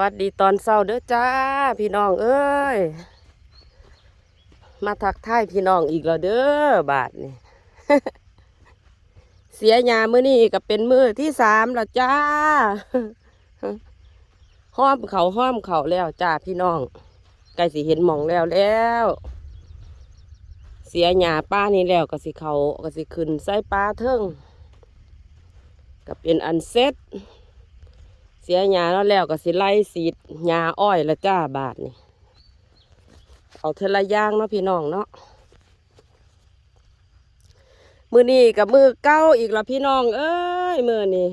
วัสดีตอนเช้าเด้อจ้า พี่น้องเอ้ย มาทักทายพี่น้องอีกแล้วเด้อบาทนี่เสียยามื้อนี้ก็เป็นมื้อที่สามแล้วจ้าห้อมเขาห้อมเขาแล้วจ้าพี่น้องใกล้สิเห็นหมองแล้วแล้ว เสียหญ้าป้านี่แล้วก็สิเขาก็สิขึ้นใส่ปลาเทิงก็เป็นอันเซ็ต เสียหญ้าแล้วแล้วก็สิไล่สีดหญ้าอ้อยละจ้าบาทนี่เอาเทละย่างเนาะพี่น้องเนาะมือนี้กับมือเก้าอีกละพี่น้อง เอ้ยมือนี้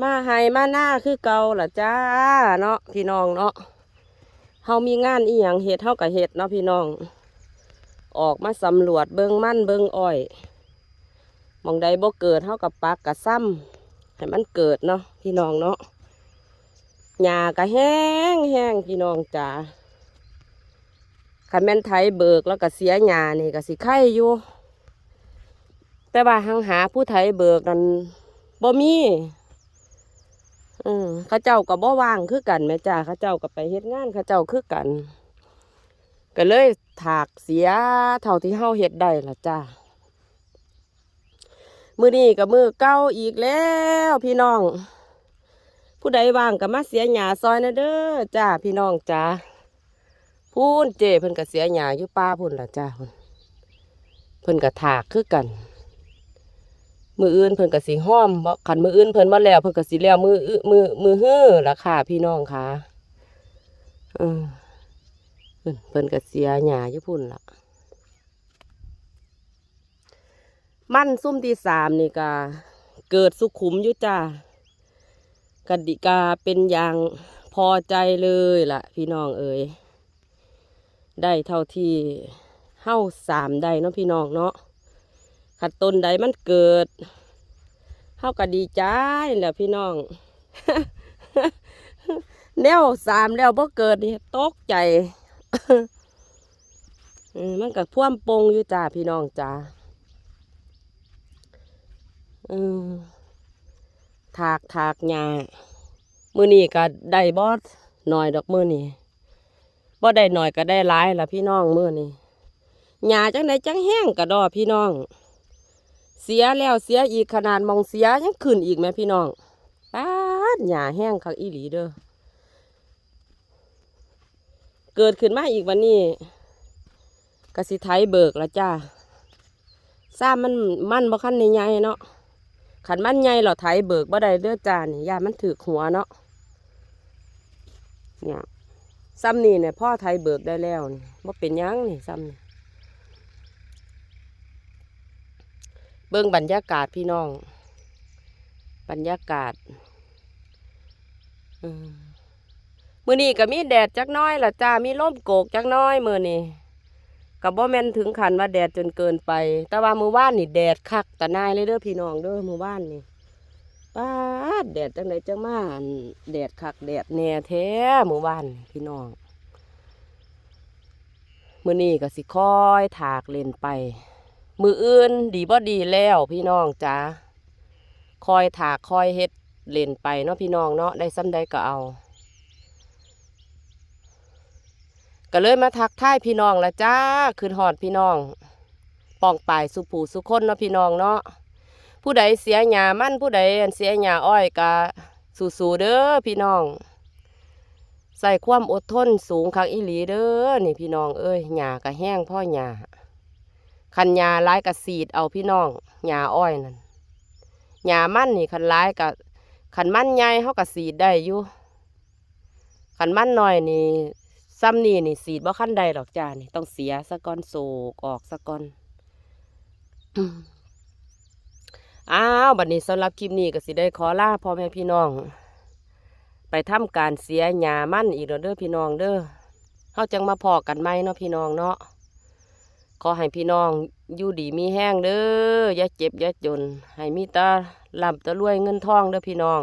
มาไห้มาหน้าคือเก่าละจ้าเนาะพี่น้องเนาะเฮามีงานอีหยังเฮ็ดเฮากับเฮ็ดเนาะพี่น้อง ออกมาสำรวจเบิงมั่นเบิงอ้อยมองใดบ่เกิดเฮากับปักกับซ้ำ ให้มันเกิดเนาะพี่น้องเนาะหญ้าก็แห้งแห้งพี่น้องจ๋าคันแม่นไทยเบิกแล้วก็เสียหญ้านี่ก็สิไข่อยู่ แต่ว่าหังหาผู้ไทยเบิกนั่นบ่มีอืมเขาเจ้าก็บ่ว่างคือกันแม่จ้าเขาเจ้าก็ไปเฮ็ดงานเขาเจ้าคือกัน ก็เลยถากเสียเท่าที่เฮาเฮ็ดได้ล่ะจ้า มือนี้กับมือเก้าอีกแล้วพี่น้อง ผู้ใดว่างก็มาเสียหญ้าซอยนะเด้อจ้าพี่น้องจ้าพูนเจเพิ่นก็เสียหญ้าอยู่ป่าพุ่นละจ้าพุ่นเพิ่นก็ถากคือกัน มืออื่นเพิ่นก็สิห้อมขันมืออื่นเพิ่นมาแล้วเพิ่นก็สิแล้วมืออื้อมือมือเฮ้อละค่ะ พี่น้องค่ะอืมเพิ่นเพิ่นก็เสียหญ้าอยู่พุ่นละ มั่นซุ่มที่สามนี่ก็เกิดสุขุมยู่จ้ากติกาเป็นอย่างพอใจเลยล่ะ พี่น้องเอ๋ยได้เท่าที่เฮ้าสามได้เนาะพี่น้องเนาะขัดต้นใดมันเกิดเฮ้าก็ดีใจแหละพี่น้องแนวสามแล้วบ่เกิดนี่ตกใจมันก็พ่วมปงอยู่จ้าพี่น้องจ้า อืมถากถากหญ้ามือนี้ก็ได้บอสหน่อยดอกมือนี้บ่ได้หน่อยก็ได้หลายละพี่น้องมือนี้หญ้าจังไดจังแห้งกระดอพี่น้อง เสียแล้วเสียอีกขนาดมองเสียยังขึ้นอีกไหมพี่น้องป้าดหญ้าแห้งคักอีหลีเด้อเกิดขึ้นมาอีกวันนี้กสิไทยเบิกละจ้าซ้ามันมันบ่คันในใหญ่เนาะ ขันมันใหญ่เราไถเบิกบ่ได้เลือดจานนี่ยามันถือหัวเนาะเนี่ยซ้ำนี่เนี่ยพ่อไถเบิกได้แล้วนี่บ่เป็นยังนี่ซ้ำนี่เบิ่งบรรยากาศพี่น้อง บรรยากาศมือนี้ก็มีแดดจักน้อยละจ้ามีลมโกกจักน้อยมือนี้ ก็บ่แม่นถึงขันว่าแดดจนเกินไป แต่ว่ามือว่านนี่แดดคักแตะนายเลยเด้อพี่น้องเด้อมือว่านนี่ป้าแดดจังไดจังมาแดดคักแดดแหน่แท้มู่บ้านพี่น้องมือนี้ก็สิคอยถากเล่นไป มืออื่นดีบ่ดีแล้วพี่น้องจ้าคอยถากคอยเฮ็ดเล่นไปเนาะพี่น้องเนาะได้ซ้ำใดก็เอา ก็เลยมาทักทายพี่น้องละจ้าคืนหอดพี่น้องป้องปลายสุผูสุคนเนาะพี่น้องเนาะผู้ใดเสียหญ้ามั่นผู้ใดเสียหญ้าอ้อยกะสู้ๆเด้อพี่น้อง ใส่ความอดทนสูงคักอีหลีเด้อนี่พี่น้องเอ้ยหญ้าก็แห้งพ่อหญ้าคันหญ้าร้ายกะสีดเอาพี่น้องหญ้าอ้อยนั่นหญ้ามั่นนี่คันร้ายกะคันมั่นใหญ่เฮาก็สีดได้อยู่คันมั่นน้อยนี่ ซ้ำนี่นี่สีดบ่คันใดดอกจ้านี่ต้องเสียสะก่อนโศกออกสะก่อนอ้าวบัดนี้สำหรับคลิปนี้ก็สิได้ขอลาพ่อแม่พี่น้อง ไปทำการเสียหญ้ามั่นอีกเด้อพี่น้องเด้อเฮาจังมาพอกันไหมเนาะพี่น้องเนาะขอให้พี่น้องอยู่ดีมีแห้งเด้ออย่าเจ็บอย่าจน ให้มีตาลำตะรวยเงินทองเด้อพี่น้อง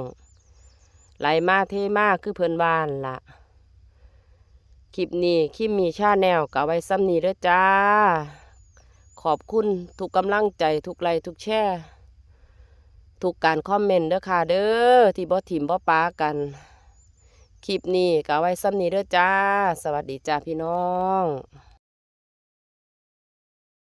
ไหลมาเทมาคือเพิ่นบ้านล่ะ คลิปนี้คลิปมีชาแนลก็เอาไว้ซ้ำนี้เด้อจ้า ขอบคุณทุกกำลังใจทุกไลค์ทุกแชร์ทุกการคอมเมนต์เด้อค่ะเด้อที่บ่ถิ่มบ่ปากันคลิปนี้ก็เอาไว้ซ้ำนี้เด้อจ้า สวัสดีจ้าพี่น้อง